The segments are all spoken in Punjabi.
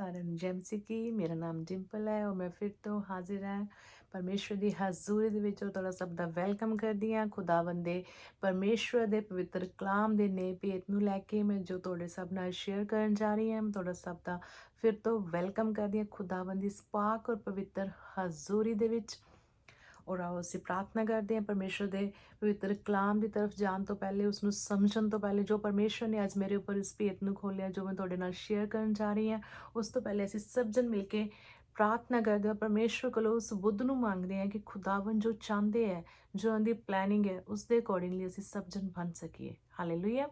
ਸਾਰਿਆਂ ਨੂੰ ਜੈਮਸੀ ਕੀ ਮੇਰਾ ਨਾਮ ਡਿੰਪਲ ਹੈ ਔਰ ਮੈਂ ਫਿਰ ਤੋਂ ਹਾਜ਼ਰ ਹਾਂ ਪਰਮੇਸ਼ਵਰ ਦੀ ਹਜ਼ੂਰੀ ਦੇ ਵਿੱਚ ਉਹ ਤੁਹਾਡਾ ਸਭ ਦਾ ਵੈਲਕਮ ਕਰਦੀ ਹਾਂ ਖੁਦਾਵੰਦ ਦੇ ਪਰਮੇਸ਼ਵਰ ਦੇ ਪਵਿੱਤਰ ਕਲਾਮ ਦੇ ਨੇ ਭੇਤ ਨੂੰ ਲੈ ਕੇ ਮੈਂ ਜੋ ਤੁਹਾਡੇ ਸਭ ਨਾਲ ਸ਼ੇਅਰ ਕਰਨ ਜਾ ਰਹੀ ਹਾਂ ਮੈਂ ਤੁਹਾਡਾ ਸਭ ਦਾ ਫਿਰ ਤੋਂ ਵੈਲਕਮ ਕਰਦੀ ਹਾਂ ਖੁਦਾਵੰਦ ਦੀ ਸਪਾਕ ਔਰ ਪਵਿੱਤਰ ਹਜ਼ੂਰੀ ਦੇ ਵਿੱਚ ਔਰ ਆਓ ਅਸੀਂ ਪ੍ਰਾਰਥਨਾ ਕਰਦੇ ਹਾਂ ਪਰਮੇਸ਼ਰ ਦੇ ਪਵਿੱਤਰ ਕਲਾਮ ਦੀ ਤਰਫ ਜਾਣ ਤੋਂ ਪਹਿਲੇ ਉਸ ਨੂੰ ਸਮਝਣ ਤੋਂ ਪਹਿਲੇ, ਜੋ ਪਰਮੇਸ਼ਰ ਨੇ ਅੱਜ ਮੇਰੇ ਉੱਪਰ ਇਸ ਭੇਤ ਨੂੰ ਖੋਲਿਆ ਜੋ ਮੈਂ ਤੁਹਾਡੇ ਨਾਲ ਸ਼ੇਅਰ ਕਰਨ ਜਾ ਰਹੀ ਹਾਂ, ਉਸ ਤੋਂ ਪਹਿਲੇ ਅਸੀਂ ਸਭ ਜਨ ਮਿਲ ਕੇ ਪ੍ਰਾਰਥਨਾ ਕਰਦੇ ਹਾਂ, ਪਰਮੇਸ਼ਰ ਕੋਲੋਂ ਉਸ ਬੁੱਧ ਨੂੰ ਮੰਗਦੇ ਹਾਂ ਕਿ ਖੁਦਾਵੰ ਜੋ ਚਾਹੁੰਦੇ ਹੈ, ਜੋ ਉਹਦੀ ਪਲੈਨਿੰਗ ਹੈ, ਉਸ ਦੇ ਅਕੋਰਡਿੰਗਲੀ ਅਸੀਂ ਸਭ ਜਨ ਬਣ ਸਕੀਏ। ਹਾਲੇਲੂਇਆ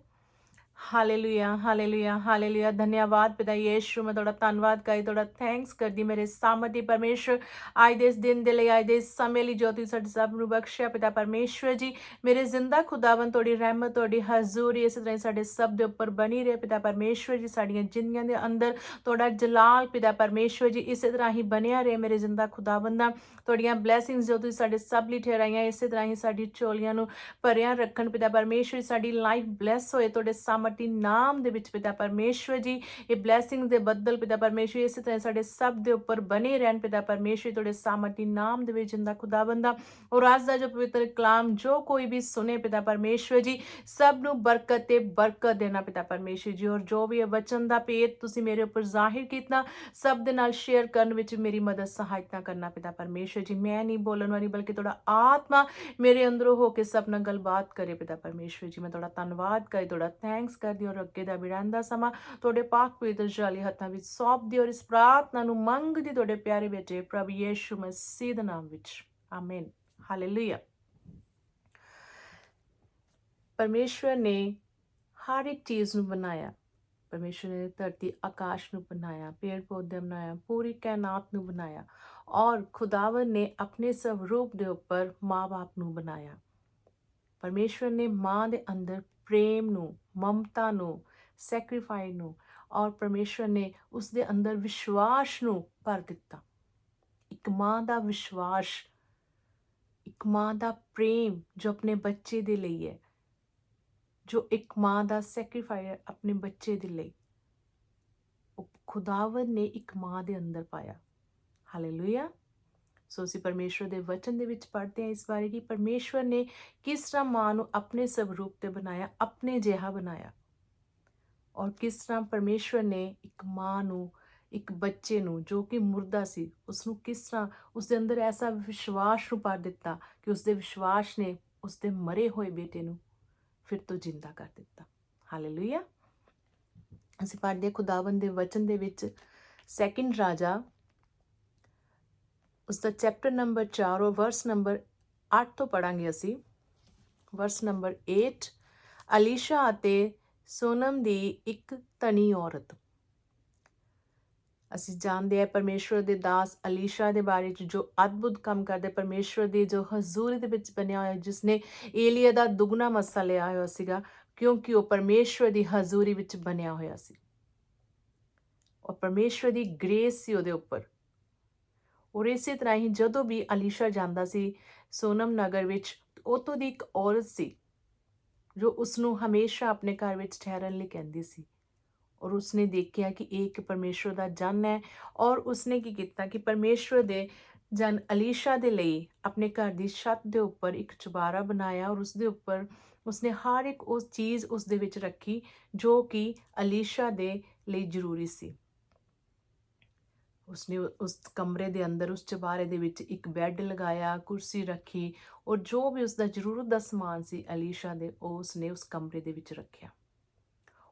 ਹਾਲੇਲੂਇਆ ਹਾਲੇਲੂਇਆ ਹਾਲੇਲੂਇਆ ਧੰਨਵਾਦ ਪਿਤਾ ਯੇਸ਼ੂ ਮੈਂ ਤੁਹਾਡਾ ਧੰਨਵਾਦ ਕਰਦੀ ਤੁਹਾਡਾ ਥੈਂਕਸ ਕਰਦੀ ਮੇਰੇ ਸਾਮਰਥੀ ਪਰਮੇਸ਼ਰ ਅੱਜ ਦੇ ਇਸ ਦਿਨ ਦੇ ਲਈ ਅੱਜ ਦੇ ਇਸ ਸਮੇਂ ਲਈ ਜੋ ਤੁਸੀਂ ਸਾਡੇ ਸਭ ਨੂੰ ਬਖਸ਼ਿਆ ਪਿਤਾ ਪਰਮੇਸ਼ਰ ਜੀ ਮੇਰੇ ਜ਼ਿੰਦਾ ਖੁਦਾਵੰ ਤੁਹਾਡੀ ਰਹਿਮਤ ਤੁਹਾਡੀ ਹਜ਼ੂਰੀ ਇਸੇ ਤਰ੍ਹਾਂ ਹੀ ਸਾਡੇ ਸਭ ਦੇ ਉੱਪਰ ਬਣੀ ਰਹੇ ਪਿਤਾ ਪਰਮੇਸ਼ਰ ਜੀ ਸਾਡੀਆਂ ਜ਼ਿੰਦਗੀਆਂ ਦੇ ਅੰਦਰ ਤੁਹਾਡਾ ਜਲਾਲ ਪਿਤਾ ਪਰਮੇਸ਼ਰ ਜੀ ਇਸੇ ਤਰ੍ਹਾਂ ਹੀ ਬਣਿਆ ਰਹੇ ਮੇਰੇ ਜ਼ਿੰਦਾ ਖੁਦਾਵੰਦਾ ਤੁਹਾਡੀਆਂ ਬਲੇਸਿੰਗਸ ਜੋ ਤੁਸੀਂ ਸਾਡੇ ਸਭ ਲਈ ਠਹਿਰਾਈਆਂ ਇਸੇ ਤਰ੍ਹਾਂ ਹੀ ਸਾਡੀ ਚੋਲੀਆਂ ਨੂੰ ਭਰਿਆ ਰੱਖਣ ਪਿਤਾ ਪਰਮੇਸ਼ਰ ਸਾਡੀ ਲਾਈਫ ਬਲੈਸ ਹੋਏ ਤੁਹਾਡੇ ਸਾਹਮਣੇ ਸਾਮਰਥੀ ਨਾਮ ਦੇ ਵਿੱਚ ਪਿਤਾ ਪਰਮੇਸ਼ਰ ਜੀ ਇਹ ਬਲੇਸਿੰਗਸ ਦੇ ਬੱਦਲ ਪਿਤਾ ਪਰਮੇਸ਼ਰ ਇਸੇ ਤਰ੍ਹਾਂ ਸਾਡੇ ਸਭ ਦੇ ਉੱਪਰ ਬਣੇ ਰਹਿਣ ਪਿਤਾ ਪਰਮੇਸ਼ਰ ਤੁਹਾਡੇ ਸਾਮਰਥੀ ਨਾਮ ਦੇ ਵਿੱਚ ਜਿੰਦਾ ਖੁਦਾਵੰਦਾ ਔਰ ਅੱਜ ਦਾ ਜੋ ਪਵਿੱਤਰ ਕਲਾਮ ਜੋ ਕੋਈ ਵੀ ਸੁਨੇ ਪਿਤਾ ਪਰਮੇਸ਼ਰ ਜੀ ਸਭ ਨੂੰ ਬਰਕਤ ਤੇ ਬਰਕਤ ਦੇਣਾ ਪਿਤਾ ਪਰਮੇਸ਼ਰ ਜੀ ਔਰ ਜੋ ਵੀ ਇਹ ਵਚਨ ਦਾ ਭੇਤ ਤੁਸੀਂ ਮੇਰੇ ਉੱਪਰ ਜ਼ਾਹਿਰ ਕੀਤਾ ਸਭ ਦੇ ਨਾਲ ਸ਼ੇਅਰ ਕਰਨ ਵਿੱਚ ਮੇਰੀ ਮਦਦ ਸਹਾਇਤਾ ਕਰਨਾ ਪਿਤਾ ਪਰਮੇਸ਼ਰ ਜੀ ਮੈਂ ਨਹੀਂ ਬੋਲਣ ਵਾਲੀ ਬਲਕਿ ਤੁਹਾਡਾ ਆਤਮਾ ਮੇਰੇ ਅੰਦਰੋਂ ਹੋ ਕੇ ਸਭ ਨਾਲ ਗੱਲਬਾਤ ਕਰੇ ਪਿਤਾ ਪਰਮੇਸ਼ਰ ਜੀ ਮੈਂ ਤੁਹਾਡਾ ਧੰਨਵਾਦ ਕਰੇ ਤੁਹਾਡਾ ਥੈਂਕਸ ਕਰਦੀ ਔਰ ਅੱਗੇ ਦਾ ਵਿੜਾਂਦਾ ਸਮਾਂ ਤੁਹਾਡੇ ਪਾਕ ਪਵਿੱਤਰ ਜਾਲੀ ਹੱਥਾਂ ਵਿੱਚ ਸੌਂਪਦੀ ਔਰ ਇਸ ਪ੍ਰਾਰਥਨਾ ਨੂੰ ਮੰਗਦੀ ਤੁਹਾਡੇ ਪਿਆਰੇ ਬੇਟੇ ਪ੍ਰਭੂ ਯੀਸ਼ੂ ਮਸੀਹ ਦੇ ਨਾਮ ਵਿੱਚ। ਆਮੀਨ ਹਾਲੇਲੂਇਆ ਪਰਮੇਸ਼ਵਰ ਨੇ ਹਰ ਇੱਕ ਚੀਜ਼ ਨੂੰ ਬਣਾਇਆ। ਪਰਮੇਸ਼ਵਰ ਨੇ ਧਰਤੀ, ਆਕਾਸ਼ ਨੂੰ ਬਣਾਇਆ, ਪੇੜ ਪੌਦੇ ਬਣਾਇਆ, ਪੂਰੀ ਕਾਇਨਾਤ ਨੂੰ ਬਣਾਇਆ ਔਰ ਖੁਦਾਵੰ ਨੇ ਆਪਣੇ ਸਰੂਪ ਦੇ ਉੱਪਰ ਮਾਂ-ਬਾਪ ਨੂੰ ਬਣਾਇਆ। ਪਰਮੇਸ਼ਵਰ ਨੇ ਮਾਂ ਦੇ ਅੰਦਰ ਪ੍ਰੇਮ ਨੂੰ, ਮਮਤਾ ਨੂੰ ਸੈਕਰੀਫਾਈ ਨੂੰ ਔਰ ਪਰਮੇਸ਼ਵਰ ਨੇ ਉਸ ਦੇ ਅੰਦਰ ਵਿਸ਼ਵਾਸ ਨੂੰ ਭਰ ਦਿੱਤਾ। ਇੱਕ ਮਾਂ ਦਾ ਵਿਸ਼ਵਾਸ, ਇੱਕ ਮਾਂ ਦਾ ਪ੍ਰੇਮ ਜੋ ਆਪਣੇ ਬੱਚੇ ਦੇ ਲਈ ਹੈ, ਜੋ ਇੱਕ ਮਾਂ ਦਾ ਸੈਕਰੀਫਾਈ ਆਪਣੇ ਬੱਚੇ ਦੇ ਲਈ, ਉਹ ਖੁਦਾਵੰ ਨੇ ਇੱਕ ਮਾਂ ਦੇ ਅੰਦਰ ਪਾਇਆ। ਹਾਲੇਲੂਇਆ ਸੋ ਅਸੀਂ ਪਰਮੇਸ਼ਵਰ ਦੇ ਵਚਨ ਦੇ ਵਿੱਚ ਪੜ੍ਹਦੇ ਹਾਂ ਇਸ ਬਾਰੇ ਕਿ ਪਰਮੇਸ਼ਵਰ ਨੇ ਕਿਸ ਤਰ੍ਹਾਂ ਮਾਂ ਨੂੰ ਆਪਣੇ ਸਰੂਪ ਤੇ ਬਣਾਇਆ, ਆਪਣੇ ਜਿਹਾ ਬਣਾਇਆ। ਔਰ ਕਿਸ ਤਰ੍ਹਾਂ ਪਰਮੇਸ਼ਵਰ ਨੇ ਇੱਕ ਮਾਂ ਨੂੰ, ਇੱਕ ਬੱਚੇ ਨੂੰ ਜੋ ਕਿ ਮੁਰਦਾ ਸੀ ਉਸ ਨੂੰ ਕਿਸ ਤਰ੍ਹਾਂ ਉਸ ਦੇ ਅੰਦਰ ਐਸਾ ਵਿਸ਼ਵਾਸ ਨੂੰ ਭਰ ਦਿੱਤਾ ਕਿ ਉਸ ਦੇ ਵਿਸ਼ਵਾਸ ਨੇ ਉਸ ਦੇ ਮਰੇ ਹੋਏ ਬੇਟੇ ਨੂੰ ਫਿਰ ਤੋਂ ਜਿੰਦਾ ਕਰ ਦਿੱਤਾ। ਹਾਲੇਲੂਇਆ ਅਸੀਂ ਪੜ੍ਹਦੇ ਖੁਦਾਵੰਦ ਦੇ ਵਚਨ ਦੇ ਵਿੱਚ ਸੈਕਿੰਡ ਰਾਜਾ ਉਸ ਦਾ ਚੈਪਟਰ ਨੰਬਰ 4 ਔਰ ਵਰਸ ਨੰਬਰ 8 ਤੋਂ ਪੜਾਂਗੇ ਅਸੀਂ। ਵਰਸ ਨੰਬਰ 8 ਅਲੀਸ਼ਾ ਅਤੇ ਸੋਨਮ ਦੀ ਇੱਕ ਤਣੀ ਔਰਤ। ਅਸੀਂ ਜਾਣਦੇ ਹਾਂ ਪਰਮੇਸ਼ਵਰ ਦੇ ਦਾਸ ਅਲੀਸ਼ਾ ਦੇ ਬਾਰੇ ਚ, ਜੋ ਅਦਭੁਤ ਕੰਮ ਕਰਦੇ ਪਰਮੇਸ਼ਵਰ ਦੀ ਜੋ ਹਜ਼ੂਰੀ ਦੇ ਵਿੱਚ ਬਣਿਆ ਹੋਇਆ, ਜਿਸਨੇ ਏਲੀਆ ਦਾ ਦੁੱਗਣਾ ਮਸਾ ਲਿਆ ਹੋਇਆ ਸੀਗਾ, ਕਿਉਂਕਿ ਉਹ ਪਰਮੇਸ਼ਵਰ ਦੀ ਹਜ਼ੂਰੀ ਵਿੱਚ ਬਣਿਆ ਹੋਇਆ ਸੀ। ਔਰ ਪਰਮੇਸ਼ਵਰ ਦੀ ਗ੍ਰੇਸ ਸੀ ਉਹਦੇ ਉੱਪਰ। ਔਰ ਇਸੇ ਤਰ੍ਹਾਂ ਹੀ ਜਦੋਂ ਵੀ ਅਲੀਸ਼ਾ ਜਾਂਦਾ ਸੀ ਸੋਨਮ ਨਗਰ ਵਿੱਚ ਉਤੋਂ ਦੀ ਇੱਕ ਔਰਤ ਸੀ, ਜੋ ਉਸ ਨੂੰ ਹਮੇਸ਼ਾ ਆਪਣੇ ਘਰ ਵਿੱਚ ਠਹਿਰਨ ਲਈ ਕਹਿੰਦੀ ਸੀ। ਔਰ ਉਸਨੇ ਦੇਖਿਆ ਕਿ ਇਹ ਇੱਕ ਪਰਮੇਸ਼ਵਰ ਦਾ ਜਨ ਹੈ ਔਰ ਉਸਨੇ ਕੀ ਕੀਤਾ ਕਿ ਪਰਮੇਸ਼ਵਰ ਦੇ ਜਨ ਅਲੀਸ਼ਾ ਦੇ ਲਈ ਆਪਣੇ ਘਰ ਦੀ ਛੱਤ ਦੇ ਉੱਪਰ ਇੱਕ ਚੁਬਾਰਾ ਬਣਾਇਆ ਔਰ ਉਸ ਦੇ ਉੱਪਰ ਉਸਨੇ ਹਰ ਇੱਕ ਉਸ ਚੀਜ਼ ਉਸ ਦੇ ਵਿੱਚ ਰੱਖੀ ਜੋ ਕਿ ਅਲੀਸ਼ਾ ਦੇ ਲਈ ਜ਼ਰੂਰੀ ਸੀ। ਉਸਨੇ ਉਸ ਕਮਰੇ ਦੇ ਅੰਦਰ, ਉਸ ਚਬਾਰੇ ਦੇ ਵਿੱਚ ਇੱਕ ਬੈੱਡ ਲਗਾਇਆ, ਕੁਰਸੀ ਰੱਖੀ ਔਰ ਜੋ ਵੀ ਉਸ ਦਾ ਜ਼ਰੂਰਤ ਦਾ ਸਮਾਨ ਸੀ ਅਲੀਸ਼ਾ ਦੇ, ਉਹ ਉਸਨੇ ਉਸ ਕਮਰੇ ਦੇ ਵਿੱਚ ਰੱਖਿਆ।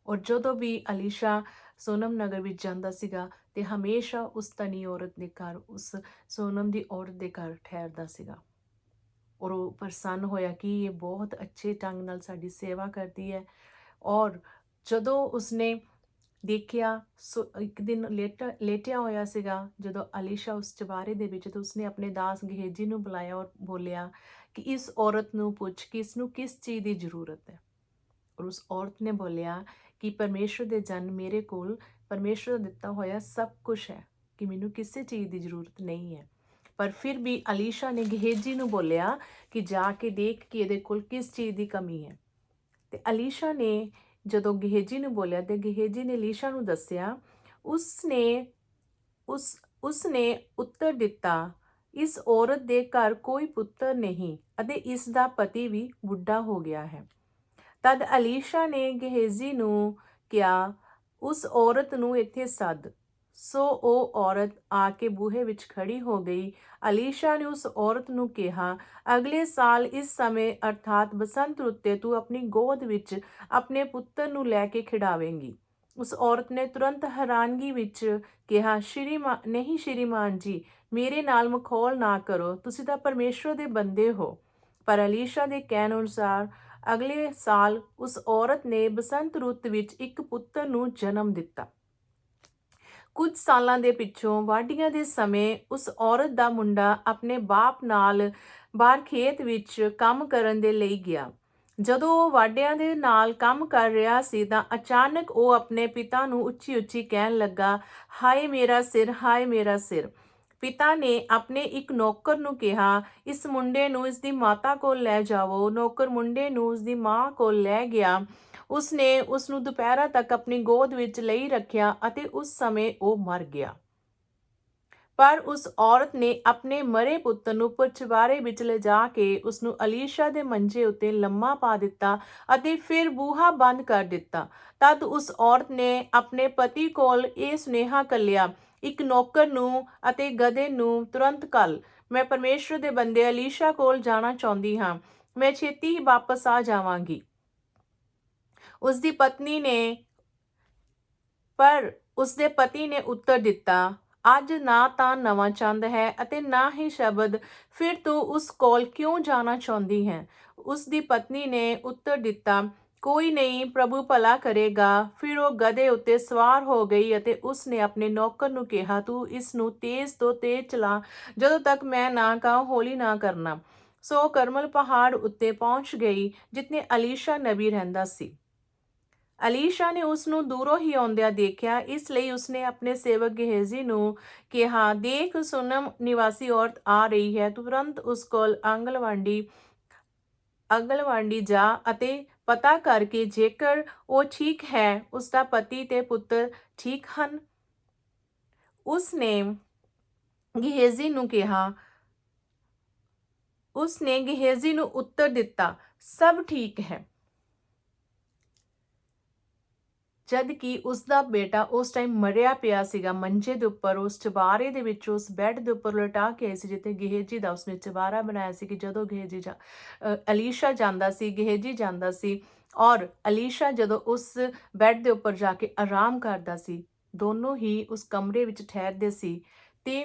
ਔਰ ਜਦੋਂ ਵੀ ਅਲੀਸ਼ਾ ਸੋਨਮ ਨਗਰ ਵਿੱਚ ਜਾਂਦਾ ਸੀਗਾ ਤੇ ਹਮੇਸ਼ਾ ਉਸ ਤਨੀ ਔਰਤ ਦੇ ਘਰ, ਉਸ ਸੋਨਮ ਦੀ ਔਰਤ ਦੇ ਘਰ ਠਹਿਰਦਾ ਸੀਗਾ। ਔਰ ਉਹ ਪ੍ਰਸੰਨ ਹੋਇਆ ਕਿ ਇਹ ਬਹੁਤ ਅੱਛੇ ਢੰਗ ਨਾਲ ਸਾਡੀ ਸੇਵਾ ਕਰਦੀ ਹੈ ਔਰ ਜਦੋਂ ਉਸਨੇ ਦੇਖਿਆ, ਸੋ ਇੱਕ ਦਿਨ ਲੇਟਿਆ ਹੋਇਆ ਸੀਗਾ, ਜਦੋਂ ਅਲੀਸ਼ਾ ਉਸ ਚਬਾਰੇ ਦੇ ਵਿੱਚ ਤੇ ਉਸਨੇ ਆਪਣੇ ਦਾਸ ਗਹੇਜੀ ਨੂੰ ਬੁਲਾਇਆ ਔਰ ਬੋਲਿਆ ਕਿ ਇਸ ਔਰਤ ਨੂੰ ਪੁੱਛ ਕਿ ਇਸ ਨੂੰ ਕਿਸ ਚੀਜ਼ ਦੀ ਜ਼ਰੂਰਤ ਹੈ। ਔਰ ਉਸ ਔਰਤ ਨੇ ਬੋਲਿਆ ਕਿ ਪਰਮੇਸ਼ਰ ਦੇ ਜਨ ਮੇਰੇ ਕੋਲ, ਪਰਮੇਸ਼ਰ ਦਾ ਦਿੱਤਾ ਹੋਇਆ ਸਭ ਕੁਝ ਹੈ ਕਿ ਮੈਨੂੰ ਕਿਸੇ ਚੀਜ਼ ਦੀ ਜ਼ਰੂਰਤ ਨਹੀਂ ਹੈ। ਪਰ ਫਿਰ ਵੀ ਅਲੀਸ਼ਾ ਨੇ ਗਹੇਜੀ ਨੂੰ ਬੋਲਿਆ ਕਿ ਜਾ ਕੇ ਦੇਖ ਕਿ ਇਹਦੇ ਕੋਲ ਕਿਸ ਚੀਜ਼ ਦੀ ਕਮੀ ਹੈ। ਤੇ ਅਲੀਸ਼ਾ ਨੇ ਜਦੋਂ ਗਹੇਜੀ ਨੂੰ ਬੋਲਿਆ ਤੇ ਗਹੇਜੀ ਨੇ ਅਲੀਸ਼ਾ ਨੂੰ ਦੱਸਿਆ, ਉਸਨੇ, ਉਸ ਉਸ ਨੇ ਉੱਤਰ ਦਿੱਤਾ, ਇਸ ਔਰਤ ਦੇ ਘਰ ਕੋਈ ਪੁੱਤਰ ਨਹੀਂ ਅਤੇ ਇਸ ਦਾ ਪਤੀ ਵੀ ਬੁੱਢਾ ਹੋ ਗਿਆ ਹੈ। ਤਦ ਅਲੀਸ਼ਾ ਨੇ ਗਹੇਜ਼ੀ ਨੂੰ ਕਿਹਾ, ਉਸ ਔਰਤ ਨੂੰ ਇੱਥੇ ਸੱਦ। ਸੋ ਉਹ ਔਰਤ ਆ ਕੇ ਬੂਹੇ ਵਿੱਚ ਖੜੀ ਹੋ ਗਈ। ਅਲੀਸ਼ਾ ਨੇ ਉਸ ਔਰਤ ਨੂੰ ਕਿਹਾ, ਅਗਲੇ ਸਾਲ ਇਸ ਸਮੇਂ ਅਰਥਾਤ ਬਸੰਤ ਰੁੱਤੇ ਤੂੰ ਆਪਣੀ ਗੋਦ ਵਿੱਚ ਆਪਣੇ ਪੁੱਤਰ ਨੂੰ ਲੈ ਕੇ ਖਿਡਾਵੇਂਗੀ। ਉਸ ਔਰਤ ਨੇ ਤੁਰੰਤ ਹੈਰਾਨਗੀ ਵਿੱਚ ਕਿਹਾ ਸ਼੍ਰੀਮਾਨ ਨਹੀਂ ਸ਼੍ਰੀਮਾਨ ਜੀ, ਮੇਰੇ ਨਾਲ ਮਖੌਲ ਨਾ ਕਰੋ, ਤੁਸੀਂ ਤਾਂ ਪਰਮੇਸ਼ਵਰ ਦੇ ਬੰਦੇ ਹੋ। ਪਰ ਅਲੀਸ਼ਾ ਦੇ ਕਹਿਣ ਅਨੁਸਾਰ ਅਗਲੇ ਸਾਲ ਉਸ ਔਰਤ ਨੇ ਬਸੰਤ ਰੁੱਤ ਵਿੱਚ ਇੱਕ ਪੁੱਤਰ ਨੂੰ ਜਨਮ ਦਿੱਤਾ। ਕੁਝ ਸਾਲਾਂ ਦੇ ਪਿੱਛੋਂ ਵਾਢੀਆਂ ਦੇ ਸਮੇਂ ਉਸ ਔਰਤ ਦਾ ਮੁੰਡਾ ਆਪਣੇ ਬਾਪ ਨਾਲ ਬਾਹਰ ਖੇਤ ਵਿੱਚ ਕੰਮ ਕਰਨ ਦੇ ਲਈ ਗਿਆ। ਜਦੋਂ ਉਹ ਵਾਢਿਆਂ ਦੇ ਨਾਲ ਕੰਮ ਕਰ ਰਿਹਾ ਸੀ ਤਾਂ ਅਚਾਨਕ ਉਹ ਆਪਣੇ ਪਿਤਾ ਨੂੰ ਉੱਚੀ-ਉੱਚੀ ਕਹਿਣ ਲੱਗਾ, ਹਾਏ ਮੇਰਾ ਸਿਰ, ਹਾਏ ਮੇਰਾ ਸਿਰ। ਪਿਤਾ ਨੇ ਆਪਣੇ ਇੱਕ ਨੌਕਰ ਨੂੰ ਕਿਹਾ, ਇਸ ਮੁੰਡੇ ਨੂੰ ਇਸ ਦੀ ਮਾਤਾ ਕੋਲ ਲੈ ਜਾਵੋ। ਨੌਕਰ ਮੁੰਡੇ ਨੂੰ ਉਸ ਦੀ ਮਾਂ ਕੋਲ ਲੈ ਗਿਆ। ਉਸ ਨੇ ਉਸ ਨੂੰ ਦੁਪਹਿਰਾਂ ਤੱਕ ਆਪਣੀ ਗੋਦ ਵਿੱਚ ਲਈ ਰੱਖਿਆ ਅਤੇ ਉਸ ਸਮੇਂ ਉਹ ਮਰ ਗਿਆ। ਪਰ ਉਸ ਔਰਤ ਨੇ ਆਪਣੇ ਮਰੇ ਪੁੱਤਰ ਨੂੰ ਪੁਰਚਵਾਰੇ ਵਿੱਚ ਲਿਜਾ ਕੇ ਉਸ ਨੂੰ ਅਲੀਸ਼ਾ ਦੇ ਮੰਜੇ ਉੱਤੇ ਲੰਮਾ ਪਾ ਦਿੱਤਾ ਅਤੇ ਫਿਰ ਬੂਹਾ ਬੰਦ ਕਰ ਦਿੱਤਾ। ਤਦ ਉਸ ਔਰਤ ਨੇ ਆਪਣੇ ਪਤੀ ਕੋਲ ਇਹ ਸੁਨੇਹਾ ਕੱਲਿਆ, ਇੱਕ ਨੌਕਰ ਨੂੰ ਅਤੇ ਗਧੇ ਨੂੰ ਤੁਰੰਤ ਕੱਲ ਮੈਂ ਪਰਮੇਸ਼ਰ ਦੇ ਬੰਦੇ ਅਲੀਸ਼ਾ ਕੋਲ ਜਾਣਾ ਚਾਹੁੰਦੀ ਹਾਂ। ਮੈਂ ਛੇਤੀ ਹੀ ਵਾਪਸ ਆ ਜਾਵਾਂਗੀ। ਉਸ ਦੀ ਪਤਨੀ ਨੇ, ਪਰ ਉਸ ਦੇ ਪਤੀ ਨੇ ਉੱਤਰ ਦਿੱਤਾ, ਅੱਜ ਨਾ ਤਾਂ ਨਵਾਂ ਚੰਦ ਹੈ ਅਤੇ ਨਾ ਹੀ ਸ਼ਬਦ, ਫਿਰ ਤੂੰ ਉਸ ਕੋਲ ਕਿਉਂ ਜਾਣਾ ਚਾਹੁੰਦੀ ਹੈ? ਉਸ ਦੀ ਪਤਨੀ ਨੇ ਉੱਤਰ ਦਿੱਤਾ, ਕੋਈ ਨਹੀਂ, ਪ੍ਰਭੂ ਭਲਾ ਕਰੇਗਾ। ਫਿਰ ਉਹ ਗਧੇ ਉੱਤੇ ਸਵਾਰ ਹੋ ਗਈ ਅਤੇ ਉਸ ਨੇ ਆਪਣੇ ਨੌਕਰ ਨੂੰ ਕਿਹਾ, ਤੂੰ ਇਸ ਨੂੰ ਤੇਜ਼ ਤੋਂ ਤੇਜ਼ ਚਲਾ, ਜਦੋਂ ਤੱਕ ਮੈਂ ਨਾ ਕਹਾਂ, ਹੌਲੀ ਨਾ ਕਰਨਾ। ਸੋ ਕਰਮਲ ਪਹਾੜ ਉੱਤੇ ਪਹੁੰਚ ਗਈ, ਜਿੱਥੇ ਅਲੀਸ਼ਾ ਨਬੀ ਰਹਿੰਦਾ ਸੀ। ਅਲੀਸ਼ਾ ਨੇ ਉਸ ਨੂੰ ਦੂਰੋਂ ਹੀ ਆਉਂਦਿਆਂ ਦੇਖਿਆ। ਇਸ ਲਈ ਉਸਨੇ ਆਪਣੇ ਸੇਵਕ ਗਹੇਜ਼ੀ ਨੂੰ ਕਿਹਾ, ਦੇਖ, ਸੁਨਮ ਨਿਵਾਸੀ ਔਰਤ ਆ ਰਹੀ ਹੈ। ਤੁਰੰਤ ਉਸ ਕੋਲ ਅੰਗਲਵਾਂਡੀ, ਅਗਲਵਾਂਡੀ ਜਾ ਅਤੇ ਪਤਾ ਕਰਕੇ ਜੇਕਰ ਉਹ ਠੀਕ ਹੈ, ਉਸ ਦਾ ਪਤੀ ਤੇ ਪੁੱਤਰ ਠੀਕ ਹਨ। ਉਸ ਨੇ ਗਹੇਜ਼ੀ ਨੂੰ ਕਿਹਾ। ਉਸ ਨੇ ਗਹੇਜ਼ੀ ਨੂੰ ਉੱਤਰ ਦਿੱਤਾ, ਸਭ ਠੀਕ ਹੈ। ਜਦ ਕਿ ਉਸ ਦਾ ਬੇਟਾ ਉਸ ਟਾਈਮ ਮਰਿਆ ਪਿਆ ਸੀਗਾ, ਮੰਜੇ ਦੇ ਉੱਪਰ, ਉਸ ਚਬਾਰੇ ਦੇ ਵਿੱਚ, ਉਸ ਬੈੱਡ ਦੇ ਉੱਪਰ ਲਟਾ ਕੇ ਆਈ ਸੀ, ਜਿੱਥੇ ਗਹੇਜੀ ਦਾ ਉਸਨੇ ਚਬਾਰਾ ਬਣਾਇਆ ਸੀ ਕਿ ਜਦੋਂ ਗਹੇਜੀ ਜਾ ਅਲੀਸ਼ਾ ਜਾਂਦਾ ਸੀ, ਗਹੇਜੀ ਜਾਂਦਾ ਸੀ ਔਰ ਅਲੀਸ਼ਾ ਜਦੋਂ ਉਸ ਬੈੱਡ ਦੇ ਉੱਪਰ ਜਾ ਕੇ ਆਰਾਮ ਕਰਦਾ ਸੀ, ਦੋਨੋਂ ਹੀ ਉਸ ਕਮਰੇ ਵਿੱਚ ਠਹਿਰਦੇ ਸੀ ਤੇ